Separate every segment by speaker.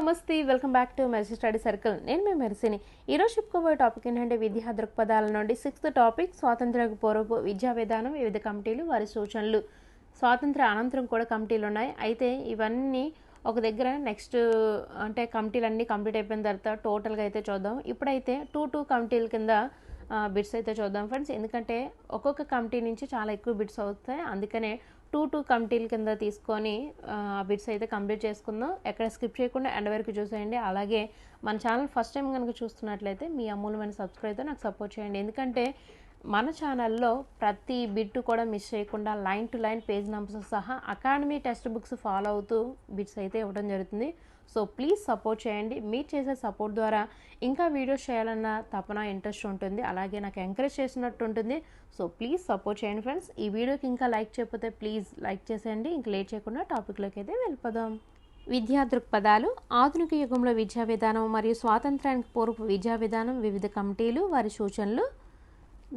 Speaker 1: నమస్తే welcome back to Mercy study circle. నేను మీ మెర్సీని. ఈరోజు చెప్పుకోబోయే టాపిక్ ఏంటంటే విద్యా దృక్పథాల నుండి సిక్స్త్ టాపిక్ స్వాతంత్ర పూర్వపు విద్యా విధానం వివిధ కమిటీలు వారి సూచనలు. స్వాతంత్ర అనంతరం కూడా కమిటీలు ఉన్నాయి. అయితే ఇవన్నీ ఒక దగ్గర నెక్స్ట్ అంటే కమిటీలన్నీ కంప్లీట్ అయిపోయిన తర్వాత టోటల్గా అయితే చూద్దాం. ఇప్పుడైతే టూ టూ కమిటీల కింద బిట్స్ అయితే చూద్దాం ఫ్రెండ్స్. ఎందుకంటే ఒక్కొక్క కమిటీ నుంచి చాలా ఎక్కువ బిట్స్ అవుతాయి. అందుకనే టూ టూ కమిటీల కింద తీసుకొని ఆ బిట్స్ అయితే కంప్లీట్ చేసుకుందాం. ఎక్కడ స్కిప్ చేయకుండా ఎండ్ వరకు చూసేయండి. అలాగే మన ఛానల్ ఫస్ట్ టైం కనుక చూస్తున్నట్లయితే మీ అమూల్యమైన సబ్స్క్రైబ్తో నాకు సపోర్ట్ చేయండి. ఎందుకంటే మన ఛానల్లో ప్రతి బిట్ కూడా మిస్ చేయకుండా line to line page numbers సహా అకాడమీ టెక్స్ట్ బుక్స్ ఫాలో అవుతూ బిట్స్ అయితే ఇవ్వడం జరుగుతుంది. సో ప్లీజ్ సపోర్ట్ చేయండి. మీరు చేసే సపోర్ట్ ద్వారా ఇంకా వీడియోస్ చేయాలన్న తపన ఇంట్రెస్ట్ ఉంటుంది. అలాగే నాకు ఎంకరేజ్ చేసినట్టు ఉంటుంది. సో ప్లీజ్ సపోర్ట్ చేయండి ఫ్రెండ్స్ ఈ వీడియోకి ఇంకా లైక్ చేయకపోతే ప్లీజ్ లైక్ చేసేయండి. ఇంక లేట్ చేయకుండా టాపిక్లోకి అయితే వెళ్ళిపోదాం. విద్యా దృక్పథాలు ఆధునిక యుగంలో విద్యా విధానం మరియు స్వాతంత్రానికి పూర్వపు విద్యా విధానం వివిధ కమిటీలు వారి సూచనలు.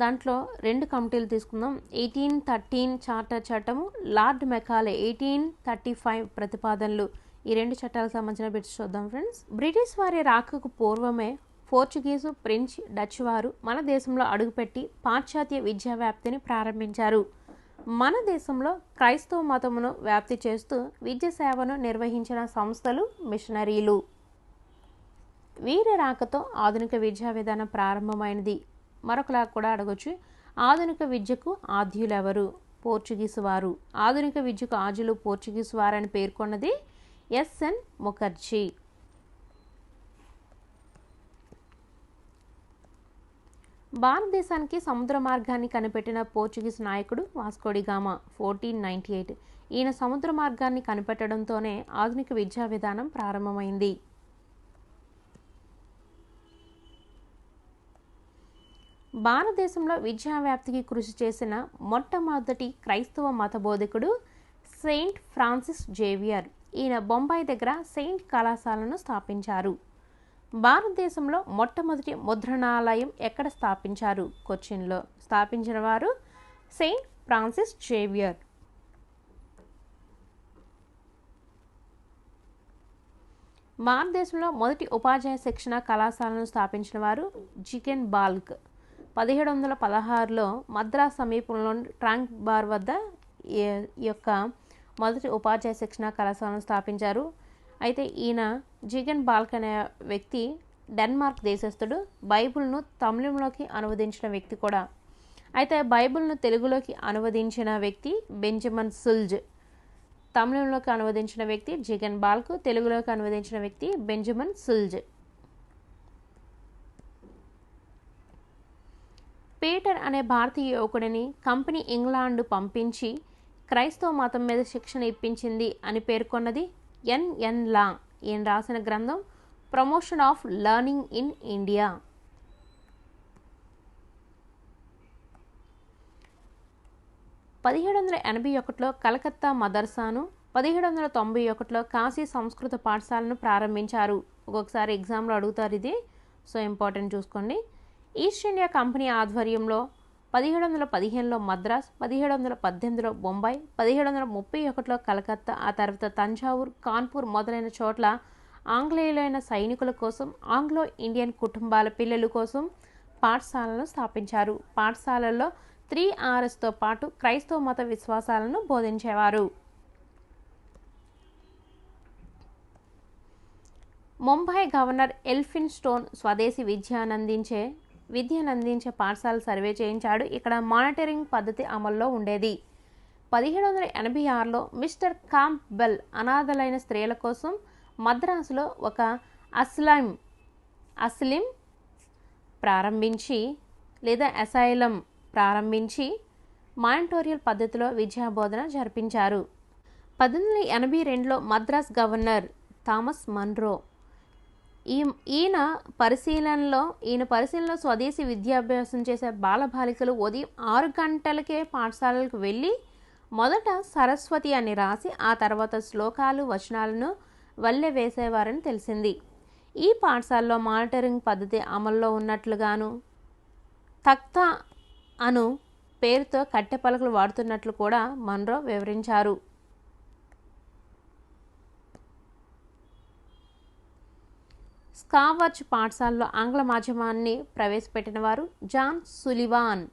Speaker 1: దాంట్లో రెండు కమిటీలు తీసుకుందాం. ఎయిటీన్ థర్టీన్ చార్టర్ చట్టము Lord Macaulay eighteen thirty five ప్రతిపాదనలు. ఈ రెండు చట్టాలకు సంబంధించిన బిట్స్ చూద్దాం ఫ్రెండ్స్ బ్రిటిష్ వారి రాకకు పూర్వమే పోర్చుగీసు ఫ్రెంచ్ డచ్ వారు మన దేశంలో అడుగుపెట్టి పాశ్చాత్య విద్యా వ్యాప్తిని ప్రారంభించారు. మన దేశంలో క్రైస్తవ మతమును వ్యాప్తి చేస్తూ విద్య సేవను నిర్వహించిన సంస్థలు మిషనరీలు. వీరి రాకతో ఆధునిక విద్యా విధానం ప్రారంభమైనది. మరొకలా కూడా అడగొచ్చు ఆధునిక విద్యకు ఆద్యులెవరు? పోర్చుగీసు వారు. ఆధునిక విద్యకు ఆజులు పోర్చుగీసు వారని పేర్కొన్నది ఎస్ఎన్ ముఖర్జీ. భారతదేశానికి సముద్ర మార్గాన్ని కనిపెట్టిన పోర్చుగీస్ నాయకుడు వాస్కోడిగామా ఫోర్టీన్ నైంటీ ఎయిట్. ఈయన సముద్ర మార్గాన్ని కనిపెట్టడంతోనే ఆధునిక విద్యా విధానం ప్రారంభమైంది. భారతదేశంలో విద్యా వ్యాప్తికి కృషి చేసిన మొట్టమొదటి క్రైస్తవ మత బోధకుడు సెయింట్ ఫ్రాన్సిస్ జేవియర్. ఈయన బొంబాయి దగ్గర సెయింట్ కళాశాలను స్థాపించారు. భారతదేశంలో మొట్టమొదటి ముద్రణాలయం ఎక్కడ స్థాపించారు? కొచ్చిన్లో స్థాపించిన వారు సెయింట్ ఫ్రాన్సిస్ జేవియర్. భారతదేశంలో మొదటి ఉపాధ్యాయ శిక్షణ కళాశాలను స్థాపించిన వారు జికెన్ బాల్క్. పదిహేడు వందల పదహారులో మద్రాస్ సమీపంలోని ట్రాంక్ బార్ వద్ద ఈ యొక్క మొదటి ఉపాధ్యాయ శిక్షణ కళాశాలను స్థాపించారు. అయితే ఈయన జిగన్ బాల్క్ అనే వ్యక్తి డెన్మార్క్ దేశస్థుడు బైబిల్ను తమిళంలోకి అనువదించిన వ్యక్తి కూడా. అయితే బైబిల్ను తెలుగులోకి అనువదించిన వ్యక్తి బెంజమిన్ సుల్జ్. తమిళంలోకి అనువదించిన వ్యక్తి జిగన్ బాల్క్ తెలుగులోకి అనువదించిన వ్యక్తి బెంజమిన్ సుల్జ్. పీటర్ అనే భారతీయ యువకుడిని కంపెనీ ఇంగ్లాండ్ పంపించి క్రైస్తవ మతం మీద శిక్షణ ఇప్పించింది అని పేర్కొన్నది ఎన్ఎన్ లా. ఈయన రాసిన గ్రంథం promotion of learning in India. పదిహేడు వందల ఎనభై ఒకటిలో కలకత్తా మదర్సాను పదిహేడు వందల తొంభై ఒకటిలో కాశీ సంస్కృత పాఠశాలను ప్రారంభించారు. ఒక్కొక్కసారి ఎగ్జామ్లో అడుగుతారు ఇది సో ఇంపార్టెంట్ చూసుకోండి. ఈస్ట్ ఇండియా కంపెనీ ఆధ్వర్యంలో పదిహేడు వందల పదిహేనులో మద్రాస్ పదిహేడు వందల పద్దెనిమిదిలో బొంబాయి పదిహేడు వందల ముప్పై ఒకటిలో కలకత్తా ఆ తర్వాత తంజావూర్ కాన్పూర్ మొదలైన చోట్ల ఆంగ్లేయులైన సైనికుల కోసం ఆంగ్లో ఇండియన్ కుటుంబాల పిల్లల కోసం పాఠశాలను స్థాపించారు. పాఠశాలల్లో త్రీ ఆర్ఎస్తో పాటు క్రైస్తవ మత విశ్వాసాలను బోధించేవారు. ముంబై గవర్నర్ ఎల్ఫిన్ స్టోన్ స్వదేశీ విద్యను విద్యనందించే పాఠశాల సర్వే చేయించాడు. ఇక్కడ మానిటరింగ్ పద్ధతి అమల్లో ఉండేది. పదిహేడు వందల ఎనభై ఆరులో మిస్టర్ కాంప్బెల్ అనాథలైన స్త్రీల కోసం మద్రాసులో ఒక అస్లాం అస్లిం ప్రారంభించి లేదా అసైలం ప్రారంభించి మానిటోరియల్ పద్ధతిలో విద్యాబోధన జరిపించారు. పద్దెనిమిది వందల ఎనభై రెండులో మద్రాస్ గవర్నర్ థామస్ మన్రో ఈ ఈయన పరిశీలనలో ఈయన పరిశీలనలో స్వదేశీ విద్యాభ్యాసం చేసే బాలబాలికలు ఉదయం ఆరు గంటలకే పాఠశాలలకు వెళ్ళి మొదట సరస్వతి అని రాసి ఆ తర్వాత శ్లోకాలు వచనాలను వల్లె వేసేవారని తెలిసింది. ఈ పాఠశాలలో మానిటరింగ్ పద్ధతి అమల్లో ఉన్నట్లుగాను తక్తా అను పేరుతో కట్టె పలకలు వాడుతున్నట్లు కూడా మన్రో వివరించారు. స్కావర్చ్ పాఠశాలలో ఆంగ్ల మాధ్యమాన్ని ప్రవేశపెట్టిన వారు జాన్ సులివాన్.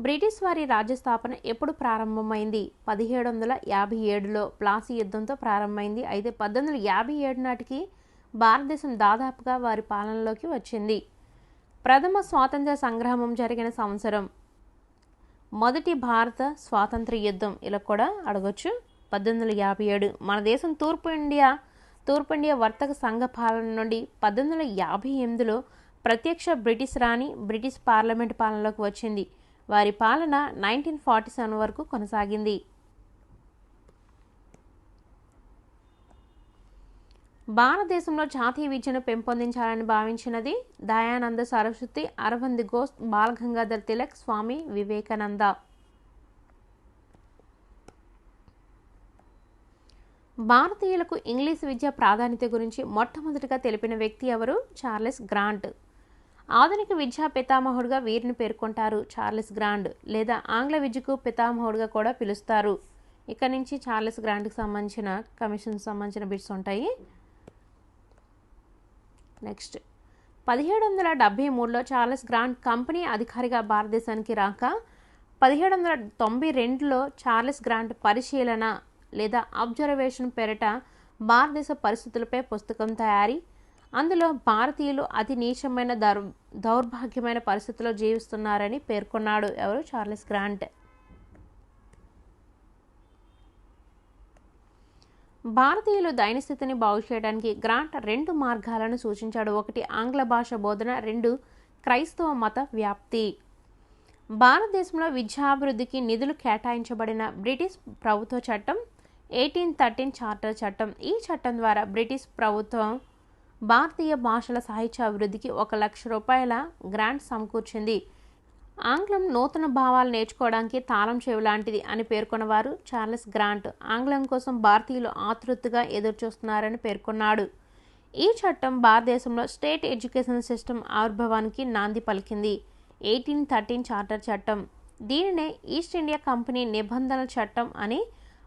Speaker 1: బ్రిటిష్ వారి రాజ్య స్థాపన ఎప్పుడు ప్రారంభమైంది? పదిహేడు వందల యాభై ఏడులో ప్లాసీ యుద్ధంతో ప్రారంభమైంది. అయితే పద్దెనిమిది వందల యాభై ఏడు నాటికి భారతదేశం దాదాపుగా వారి పాలనలోకి వచ్చింది. ప్రథమ స్వాతంత్ర సంగ్రామం జరిగిన సంవత్సరం. మొదటి భారత స్వాతంత్ర యుద్ధం. ఇలా కూడా అడగొచ్చు. పద్దెనిమిది వందల యాభై ఏడు. మన దేశం తూర్పు ఇండియా తూర్పు ఇండియా వర్తక సంఘ పాలన నుండి పద్దెనిమిది వందల యాభై ఎనిమిదిలో ప్రత్యక్ష బ్రిటిష్ రాణి బ్రిటిష్ పార్లమెంట్ పాలనలోకి వచ్చింది. వారి పాలన నైన్టీన్ ఫార్టీ సెవెన్ వరకు కొనసాగింది. భారతదేశంలో జాతీయ విద్యను పెంపొందించాలని భావించినది దయానంద సరస్వతి అరవింద్ ఘోష్ బాలగంగాధర్ తిలక్ స్వామి వివేకానంద. భారతీయులకు ఇంగ్లీష్ విద్య ప్రాధాన్యత గురించి మొట్టమొదటిగా తెలిపిన వ్యక్తి ఎవరు? Charles Grant. ఆధునిక విద్యా పితామహుడుగా వీరిని పేర్కొంటారు చార్లెస్ గ్రాండ్ లేదా ఆంగ్ల విద్యకు పితామహుడుగా కూడా పిలుస్తారు. ఇక్కడ నుంచి చార్లెస్ గ్రాండ్కి సంబంధించిన కమిషన్ సంబంధించిన బిట్స్ ఉంటాయి. నెక్స్ట్. పదిహేడు వందల డెబ్భై మూడులో చార్లెస్ గ్రాండ్ కంపెనీ అధికారిగా భారతదేశానికి రాక పదిహేడు వందల తొంభై రెండులో చార్లెస్ గ్రాంట్ పరిశీలన లేదా అబ్జర్వేషన్ పేరిట భారతదేశ పరిస్థితులపై పుస్తకం తయారీ. అందులో భారతీయులు అతి నీచమైన దౌర్ దౌర్భాగ్యమైన పరిస్థితుల్లో జీవిస్తున్నారని పేర్కొన్నాడు ఎవరు? Charles Grant. భారతీయులు దైనస్థితిని బాగు చేయడానికి గ్రాంట్ రెండు మార్గాలను సూచించాడు. ఒకటి ఆంగ్ల భాష బోధన రెండు క్రైస్తవ మత వ్యాప్తి. భారతదేశంలో విద్యాభివృద్ధికి నిధులు కేటాయించబడిన బ్రిటిష్ ప్రభుత్వ చట్టం ఎయిటీన్ థర్టీన్ చార్టర్ చట్టం. ఈ చట్టం ద్వారా బ్రిటిష్ ప్రభుత్వం భారతీయ భాషల సాహిత్య అభివృద్ధికి ఒక లక్ష రూపాయల గ్రాంట్ సమకూర్చింది. ఆంగ్లం నూతన భావాలు నేర్చుకోవడానికి తాళం చెవి లాంటిది అని పేర్కొన్నవారు చార్లెస్ గ్రాంట్. ఆంగ్లం కోసం భారతీయులు ఆతృతగా ఎదురుచూస్తున్నారని పేర్కొన్నాడు. ఈ చట్టం భారతదేశంలో స్టేట్ ఎడ్యుకేషన్ సిస్టమ్ ఆవిర్భావానికి నాంది పలికింది. ఎయిటీన్ థర్టీన్ చార్టర్ చట్టం. దీనినే ఈస్ట్ ఇండియా కంపెనీ నిబంధనల చట్టం అని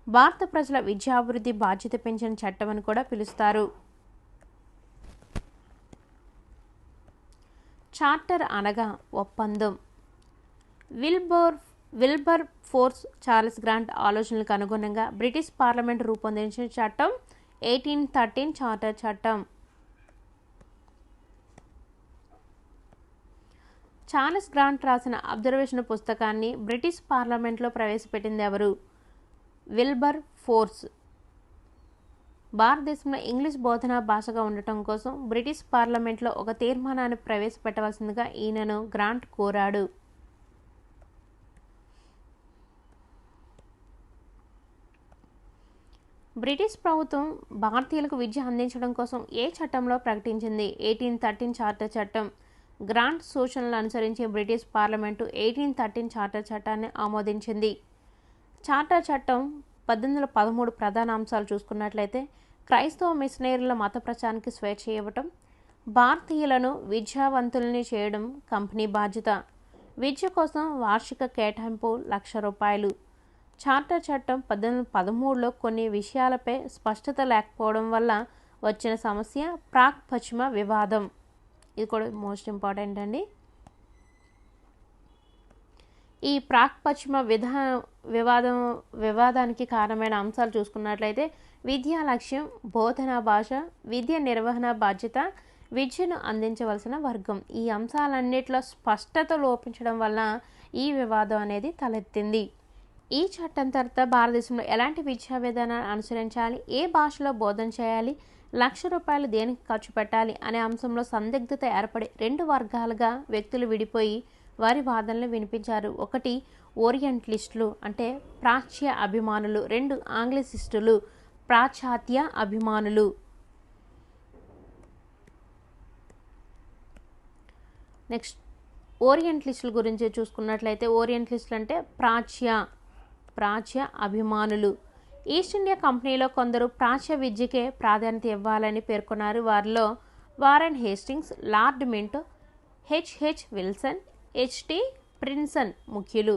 Speaker 1: భారత ప్రజల విద్యాభివృద్ధి బాధ్యత పెంచిన చట్టం అని కూడా పిలుస్తారు. చార్టర్ అనగా ఒప్పందం. విల్బోర్ విల్బర్ ఫోర్స్ చార్లెస్ గ్రాంట్ ఆలోచనలకు అనుగుణంగా బ్రిటిష్ పార్లమెంట్ రూపొందించిన చట్టం ఎయిటీన్ థర్టీన్ చార్టర్ చట్టం. చార్లెస్ గ్రాంట్ రాసిన అబ్జర్వేషన్ పుస్తకాన్ని బ్రిటిష్ పార్లమెంట్లో ప్రవేశపెట్టింది ఎవరు? Wilber force. భారతదేశంలో ఇంగ్లీష్ బోధనా భాషగా ఉండటం కోసం బ్రిటిష్ పార్లమెంట్లో ఒక తీర్మానాన్ని ప్రవేశపెట్టవలసిందిగా ఈయనను గ్రాంట్ కోరాడు. బ్రిటిష్ ప్రభుత్వం భారతీయులకు విద్య అందించడం కోసం ఏ చట్టంలో ప్రకటించింది? ఎయిటీన్ థర్టీన్ చార్టర్ చట్టం. గ్రాంట్ సూచనలు అనుసరించి British parliament eighteen thirteen charter చట్టాన్ని ఆమోదించింది. చార్టర్ చట్టం పద్దెనిమిది వందల పదమూడు ప్రధాన అంశాలు చూసుకున్నట్లయితే క్రైస్తవ మిషనరీల మత ప్రచారానికి స్వేచ్ఛ ఇవ్వటం భారతీయులను విద్యావంతుల్ని చేయడం కంపెనీ బాధ్యత. విద్య కోసం వార్షిక కేటాయింపు లక్ష రూపాయలు. చార్టర్ చట్టం పద్దెనిమిది పదమూడులో కొన్ని విషయాలపై స్పష్టత లేకపోవడం వల్ల వచ్చిన సమస్య ప్రాక్ పశ్చిమ వివాదం. ఇది కూడా మోస్ట్ ఇంపార్టెంట్ అండి. ఈ ప్రాక్ పశ్చిమ విధా వివాదం వివాదానికి కారణమైన అంశాలు చూసుకున్నట్లయితే విద్యా లక్ష్యం బోధనా భాష విద్య నిర్వహణ బాధ్యత విద్యను అందించవలసిన వర్గం. ఈ అంశాలన్నిటిలో స్పష్టత లోపించడం వల్ల ఈ వివాదం అనేది తలెత్తింది. ఈ చట్టం తర్వాత భారతదేశంలో ఎలాంటి విద్యా విధానాన్ని అనుసరించాలి? ఏ భాషలో బోధన చేయాలి? లక్ష రూపాయలు దేనికి ఖర్చు పెట్టాలి? అనే అంశంలో సందిగ్ధత ఏర్పడి రెండు వర్గాలుగా వ్యక్తులు విడిపోయి వారి వాదనలు వినిపించారు. ఒకటి ఓరియంటలిస్టులు అంటే ప్రాచ్య అభిమానులు. రెండు ఆంగ్లసిస్టులు ప్రాచాత్య అభిమానులు. నెక్స్ట్ ఓరియంటలిస్టుల గురించి చూసుకున్నట్లయితే ఓరియంటలిస్టులు అంటే ప్రాచ్య ప్రాచ్య అభిమానులు. ఈస్ట్ ఇండియా కంపెనీలో కొందరు ప్రాచ్య విద్యకే ప్రాధాన్యత ఇవ్వాలని పేర్కొన్నారు. వారిలో Warren Hastings Lord Minto H H Wilson H T Prinsep ముఖ్యులు.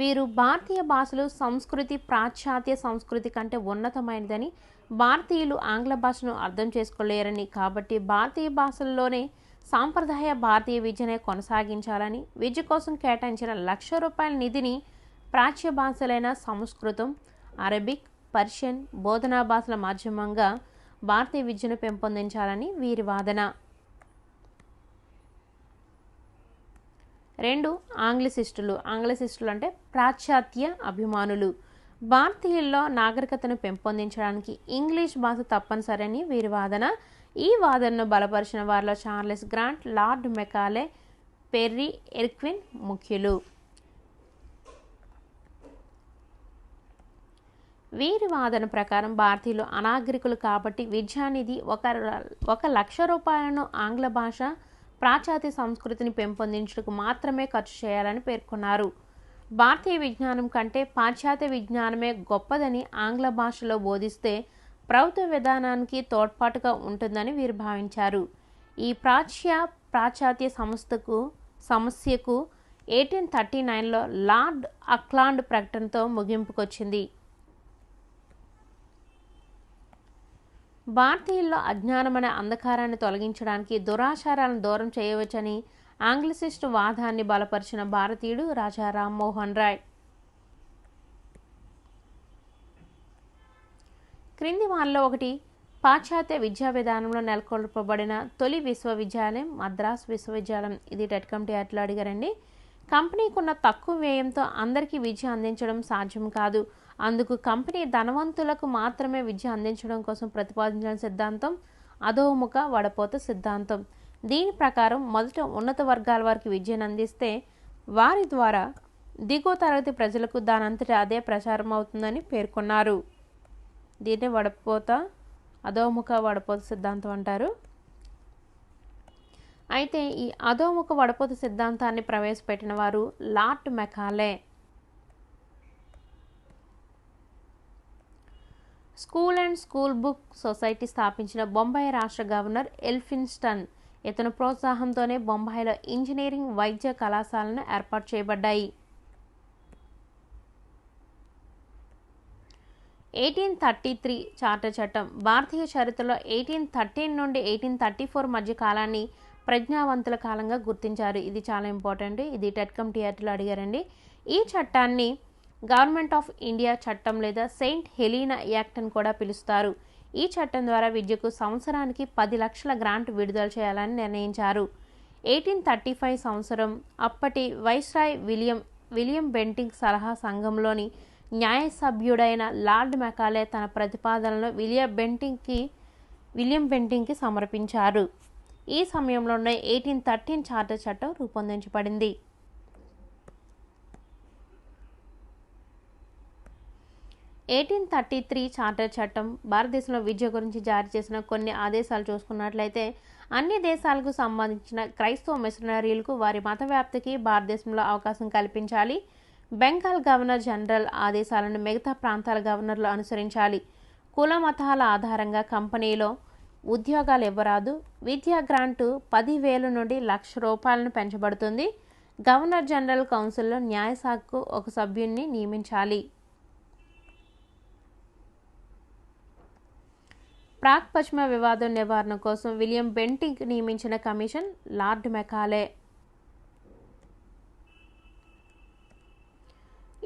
Speaker 1: వీరు భారతీయ భాషలు సంస్కృతి పాశ్చాత్య సంస్కృతి కంటే ఉన్నతమైనదని భారతీయులు ఆంగ్ల భాషను అర్థం చేసుకోలేరని కాబట్టి భారతీయ భాషల్లోనే సాంప్రదాయ భారతీయ విద్యనే కొనసాగించాలని విద్య కోసం కేటాయించిన లక్ష రూపాయల నిధిని ప్రాచ్య భాషలైన సంస్కృతం అరబిక్ పర్షియన్ బోధనా భాషల మాధ్యమంగా భారతీయ విద్యను పెంపొందించాలని వీరి వాదన. రెండు ఆంగ్లసిస్టులు. ఆంగ్లసిస్టులు అంటే పాశ్చాత్య అభిమానులు. భారతీయుల్లో నాగరికతను పెంపొందించడానికి ఇంగ్లీష్ భాష తప్పనిసరని వీరి వాదన. ఈ వాదనను బలపరిచిన వారిలో Charles Grant Lord Macaulay Perry Erskine ముఖ్యులు. వీరి వాదన ప్రకారం భారతీయులు అనాగరికులు కాబట్టి విద్యానిధి ఒక ఒక లక్ష రూపాయలను ఆంగ్ల భాష పాశ్చాత్య సంస్కృతిని పెంపొందించుటకు మాత్రమే ఖర్చు చేయాలని పేర్కొన్నారు. భారతీయ విజ్ఞానం కంటే పాశ్చాత్య విజ్ఞానమే గొప్పదని ఆంగ్ల భాషలో బోధిస్తే ప్రభుత్వ విధానానికి తోడ్పాటుగా ఉంటుందని వీరు భావించారు. ఈ ప్రాచ్య పాశ్చాత్య సంస్థకు సమస్యకు ఎయిటీన్ థర్టీ నైన్లో లార్డ్ అక్లాండ్ ప్రకటనతో ముగింపుకొచ్చింది. భారతీయుల్లో అజ్ఞానమనే అంధకారాన్ని తొలగించడానికి దురాచారాలను దూరం చేయవచ్చని ఆంగ్లసిస్టు వాదాన్ని బలపరిచిన భారతీయుడు రాజా రామ్మోహన్ రాయ్. క్రింది వాళ్ళలో ఒకటి పాశ్చాత్య విద్యా విధానంలో నెలకొల్పబడిన తొలి విశ్వవిద్యాలయం మద్రాస్ విశ్వవిద్యాలయం. ఇది టెట్ కమిటీ అట్లా అడిగారండి. కంపెనీకున్న తక్కువ వ్యయంతో అందరికీ విద్య అందించడం సాధ్యం కాదు. అందుకు కంపెనీ ధనవంతులకు మాత్రమే విద్య అందించడం కోసం ప్రతిపాదించిన సిద్ధాంతం అధోముఖ వడపోత సిద్ధాంతం. దీని ప్రకారం మొదట ఉన్నత వర్గాల వారికి విద్యను అందిస్తే వారి ద్వారా దిగువ తరగతి ప్రజలకు దానంతటి అదే ప్రచారం అవుతుందని పేర్కొన్నారు. దీన్ని వడపోత అధోముఖ వడపోత సిద్ధాంతం అంటారు. అయితే ఈ అధోముఖ వడపోత సిద్ధాంతాన్ని ప్రవేశపెట్టిన వారు Lord Macaulay. School and school book society స్థాపించిన బొంబాయి రాష్ట్ర గవర్నర్ ఎల్ఫిన్స్టన్. ఇతను ప్రోత్సాహంతోనే బొంబాయిలో ఇంజనీరింగ్ వైద్య కళాశాలను ఏర్పాటు చేయబడ్డాయి. ఎయిటీన్ థర్టీ త్రీ చార్టర్ చట్టం భారతీయ చరిత్రలో ఎయిటీన్ థర్టీన్ నుండి ఎయిటీన్ థర్టీ ఫోర్ మధ్య కాలాన్ని ప్రజ్ఞావంతుల కాలంగా గుర్తించారు. ఇది చాలా ఇంపార్టెంట్. ఇది టెట్కమ్ టీఆర్టీలో అడిగారండి. ఈ చట్టాన్ని గవర్నమెంట్ ఆఫ్ ఇండియా చట్టం లేదా సెయింట్ హెలీనా యాక్ట్ అని కూడా పిలుస్తారు. ఈ చట్టం ద్వారా విద్యకు సంవత్సరానికి పది లక్షల గ్రాంట్ విడుదల చేయాలని నిర్ణయించారు. ఎయిటీన్ థర్టీ ఫైవ్ సంవత్సరం అప్పటి వైస్రాయ్ విలియం విలియం బెంటింగ్ సలహా సంఘంలోని న్యాయ సభ్యుడైన లార్డ్ మెకాలే తన ప్రతిపాదనలను విలియం బెంటింగ్కి విలియం బెంటింగ్కి సమర్పించారు. ఈ సమయంలోనే ఎయిటీన్ థర్టీన్ చార్టర్ చట్టం రూపొందించబడింది. ఎయిటీన్ థర్టీ త్రీ చార్టర్ చట్టం భారతదేశంలో విద్య గురించి జారీ చేసిన కొన్ని ఆదేశాలు చూసుకున్నట్లయితే అన్ని దేశాలకు సంబంధించిన క్రైస్తవ మిషనరీలకు వారి మత వ్యాప్తికి భారతదేశంలో అవకాశం కల్పించాలి. బెంగాల్ గవర్నర్ జనరల్ ఆదేశాలను మిగతా ప్రాంతాల గవర్నర్లు అనుసరించాలి. కుల మతాల ఆధారంగా కంపెనీలో ఉద్యోగాలు ఇవ్వరాదు. విద్యా గ్రాంటు పదివేలు నుండి లక్ష రూపాయలను పెంచబడుతుంది. గవర్నర్ జనరల్ కౌన్సిల్లో న్యాయశాఖకు ఒక సభ్యున్ని నియమించాలి. ప్రాక్ పశ్చిమ వివాదం నివారణ కోసం విలియం బెంటింగ్ నియమించిన commission Lord Macaulay.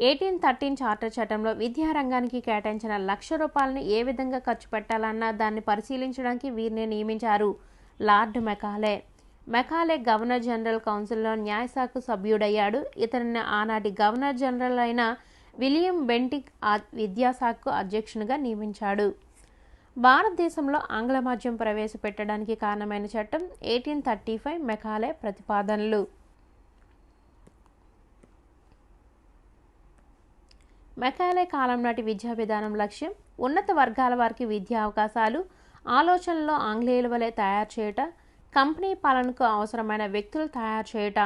Speaker 1: Eighteen thirteen charter చట్టంలో విద్యారంగానికి కేటాయించిన లక్ష రూపాయలను ఏ విధంగా ఖర్చు పెట్టాలన్న దాన్ని పరిశీలించడానికి వీరిని నియమించారు Lord Macaulay. Macaulay governor general కౌన్సిల్లో న్యాయశాఖ సభ్యుడయ్యాడు. ఇతనిని ఆనాటి గవర్నర్ జనరల్ అయిన విలియం బెంటిక్ విద్యాశాఖకు అధ్యక్షునిగా నియమించాడు. భారతదేశంలో ఆంగ్ల మాధ్యం ప్రవేశపెట్టడానికి కారణమైన చట్టం ఎయిటీన్ థర్టీ ఫైవ్ మెకాలే ప్రతిపాదనలు. మెకాలే కాలం నాటి విద్యా విధానం లక్ష్యం ఉన్నత వర్గాల వారికి విద్యా అవకాశాలు ఆలోచనలో ఆంగ్లేయుల వలె తయారు చేయట కంపెనీ పాలనకు అవసరమైన వ్యక్తులు తయారు చేయట.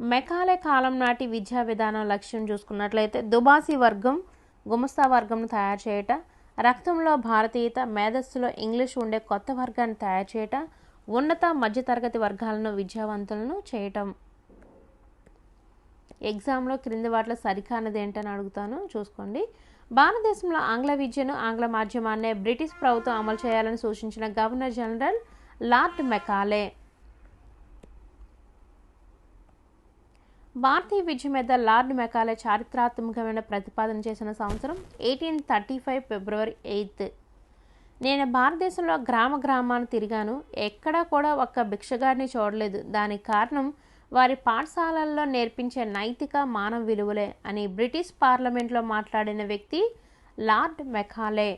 Speaker 1: మెకాలే కాలం నాటి విద్యా విధానం లక్ష్యం చూసుకున్నట్లయితే దుబాసి వర్గం గుమస్తా వర్గంను తయారు చేయట రక్తంలో భారతీయత మేధస్సులో ఇంగ్లీష్ ఉండే కొత్త వర్గాన్ని తయారు చేయటం ఉన్నత మధ్యతరగతి వర్గాలను విద్యావంతులను చేయటం. ఎగ్జామ్లో క్రింది వాటిలో సరికానది ఏంటని అడుగుతాను చూసుకోండి. భారతదేశంలో ఆంగ్ల విద్యను ఆంగ్ల మాధ్యమాన్నే బ్రిటిష్ ప్రభుత్వం అమలు చేయాలని సూచించిన గవర్నర్ జనరల్ లార్డ్ మెకాలే. భారతీయ విద్య మీద లార్డ్ మెకాలే చారిత్రాత్మకమైన ప్రతిపాదన చేసిన సంవత్సరం eighteen thirty five February eighth. నేను భారతదేశంలో గ్రామ గ్రామాన్ని తిరిగాను. ఎక్కడా కూడా ఒక్క భిక్షగాడిని చూడలేదు. దానికి కారణం వారి పాఠశాలల్లో నేర్పించే నైతిక మానవ విలువలే అని బ్రిటిష్ పార్లమెంట్లో మాట్లాడిన వ్యక్తి లార్డ్ మెకాలే.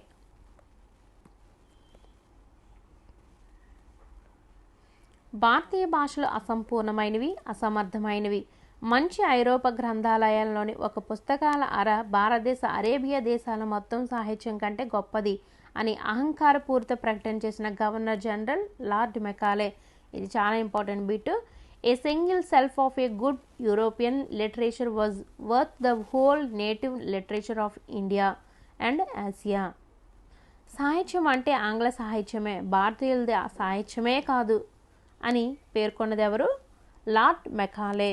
Speaker 1: భారతీయ భాషలు అసంపూర్ణమైనవి అసమర్థమైనవి. మంచి ఐరోపా గ్రంథాలయాల్లోని ఒక పుస్తకాల అర భారతదేశ అరేబియా దేశాల మొత్తం సాహిత్యం కంటే గొప్పది అని అహంకారపూరిత ప్రకటన చేసిన గవర్నర్ జనరల్ లార్డ్ మెకాలే. ఇది చాలా important bit. A single shelf of a good European literature was worth the whole native literature of India and Asia. సాహిత్యం అంటే ఆంగ్ల సాహిత్యమే భారతీయులది సాహిత్యమే కాదు అని పేర్కొన్నది ఎవరు? Lord Macaulay.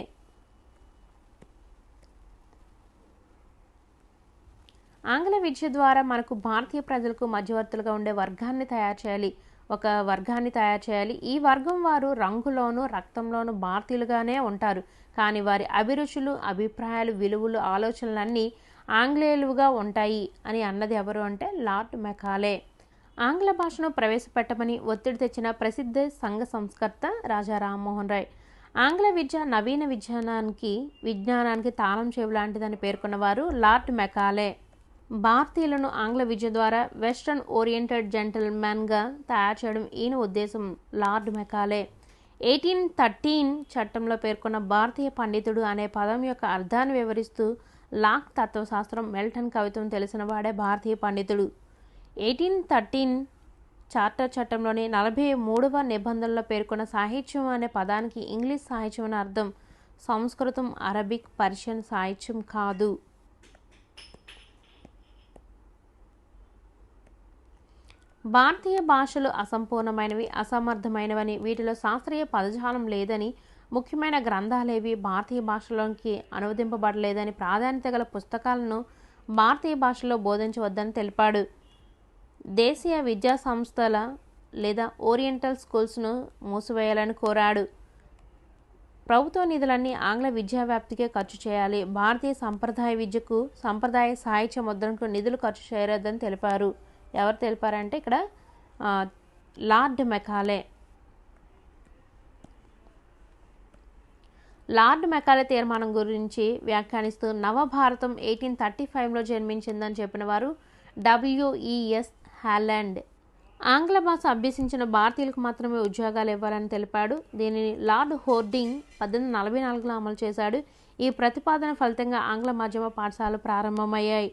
Speaker 1: ఆంగ్ల విద్య ద్వారా మనకు భారతీయ ప్రజలకు మధ్యవర్తులుగా ఉండే వర్గాన్ని తయారు చేయాలి. ఒక వర్గాన్ని తయారు చేయాలి. ఈ వర్గం వారు రంగులోను రక్తంలోను భారతీయులుగానే ఉంటారు. కానీ వారి అభిరుచులు అభిప్రాయాలు విలువలు ఆలోచనలన్నీ ఆంగ్లేయులుగా ఉంటాయి అని అన్నది ఎవరు అంటే లార్డ్ మెకాలే. ఆంగ్ల భాషను ప్రవేశపెట్టమని ఒత్తిడి తెచ్చిన ప్రసిద్ధ సంఘ సంస్కర్త రాజా రామ్మోహన్ రాయ్. ఆంగ్ల విద్య నవీన విజ్ఞానానికి విజ్ఞానానికి తాళం చెవి లాంటిదని పేర్కొన్నవారు లార్డ్ మెకాలే. భారతీయులను ఆంగ్ల విద్య ద్వారా వెస్ట్రన్ ఓరియంటెడ్ జెంటల్మెన్గా తయారు చేయడం ఈయన ఉద్దేశం లార్డ్ మెకాలే. ఎయిటీన్ థర్టీన్ చట్టంలో పేర్కొన్న భారతీయ పండితుడు అనే పదం యొక్క అర్థాన్ని వివరిస్తూ లాక్ తత్వశాస్త్రం మెల్టన్ కవిత్వం తెలిసిన వాడే భారతీయ పండితుడు. ఎయిటీన్ థర్టీన్ చార్టర్ చట్టంలోని నలభై మూడవ నిబంధనలో పేర్కొన్న సాహిత్యం అనే పదానికి ఇంగ్లీష్ సాహిత్యం అనే అర్థం. సంస్కృతం అరబిక్ పర్షియన్ సాహిత్యం కాదు. భారతీయ భాషలు అసంపూర్ణమైనవి అసమర్థమైనవని వీటిలో శాస్త్రీయ పదజాలం లేదని ముఖ్యమైన గ్రంథాలేవి భారతీయ భాషలోకి అనువదింపబడలేదని ప్రాధాన్యత గల పుస్తకాలను భారతీయ భాషలో బోధించవద్దని తెలిపాడు. దేశీయ విద్యా సంస్థల లేదా ఓరియంటల్ స్కూల్స్ను మూసివేయాలని కోరాడు. ప్రభుత్వ నిధులన్నీ ఆంగ్ల విద్యా వ్యాప్తికే ఖర్చు చేయాలి. భారతీయ సంప్రదాయ విద్యకు సంప్రదాయ సాహిత్య ముద్రణకు నిధులు ఖర్చు చేయరాదని తెలిపారు. ఎవరు తెలిపారంటే ఇక్కడ లార్డ్ మెకాలే. లార్డ్ మెకాలే తీర్మానం గురించి వ్యాఖ్యానిస్తూ నవభారతం ఎయిటీన్ థర్టీ ఫైవ్లో జన్మించిందని చెప్పిన వారు డబ్ల్యూఈఎస్ హాలాండ్ ఆంగ్ల భాష అభ్యసించిన భారతీయులకు మాత్రమే ఉద్యోగాలు ఇవ్వాలని తెలిపాడు. దీనిని లార్డ్ హోర్డింగ్ పద్దెనిమిది నలభై నాలుగులో అమలు చేశాడు. ఈ ప్రతిపాదన ఫలితంగా ఆంగ్ల మాధ్యమ పాఠశాలలు ప్రారంభమయ్యాయి.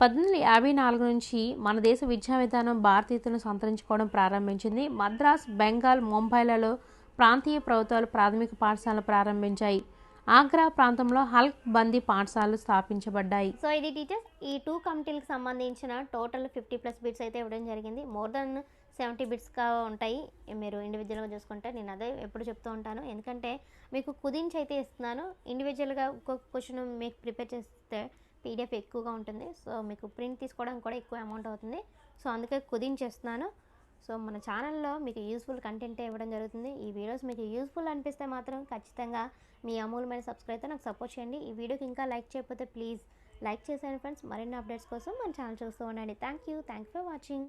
Speaker 1: పద్దెనిమిది యాభై నాలుగు నుంచి మన దేశ విద్యా విధానం భారతీయతను సంతరించుకోవడం ప్రారంభించింది. మద్రాస్ బెంగాల్ ముంబైలలో ప్రాంతీయ ప్రభుత్వాలు ప్రాథమిక పాఠశాలలు ప్రారంభించాయి. ఆగ్రా ప్రాంతంలో హల్క్ బందీ పాఠశాలలు స్థాపించబడ్డాయి.
Speaker 2: సో ఇది టీచర్స్ ఈ టూ కమిటీలకు సంబంధించిన టోటల్ ఫిఫ్టీ ప్లస్ బిట్స్ అయితే ఇవ్వడం జరిగింది. మోర్ దెన్ సెవెంటీ బిట్స్గా ఉంటాయి. మీరు ఇండివిజువల్గా చూసుకుంటే నేను అదే ఎప్పుడు చెప్తూ ఉంటాను. ఎందుకంటే మీకు కుదించి అయితే ఇస్తున్నాను. ఇండివిజువల్గా ఒక్కొక్క క్వశ్చన్ మీకు ప్రిపేర్ చేస్తే పీడిఎఫ్ ఎక్కువగా ఉంటుంది. సో మీకు ప్రింట్ తీసుకోవడానికి కూడా ఎక్కువ అమౌంట్ అవుతుంది. సో అందుకే కుదించేస్తున్నాను. సో మన ఛానల్లో మీకు యూస్ఫుల్ కంటెంట్ ఇవ్వడం జరుగుతుంది. ఈ వీడియోస్ మీకు యూస్ఫుల్ అనిపిస్తే మాత్రం ఖచ్చితంగా మీ అమూల్యమైన సబ్స్క్రైబ్తో నాకు సపోర్ట్ చేయండి. ఈ వీడియోకి ఇంకా లైక్ చేయకపోతే ప్లీజ్ లైక్ చేసేయండి ఫ్రెండ్స్. మరిన్ని అప్డేట్స్ కోసం మన ఛానల్ చూస్తూ ఉండండి. Thank you. Thank for watching.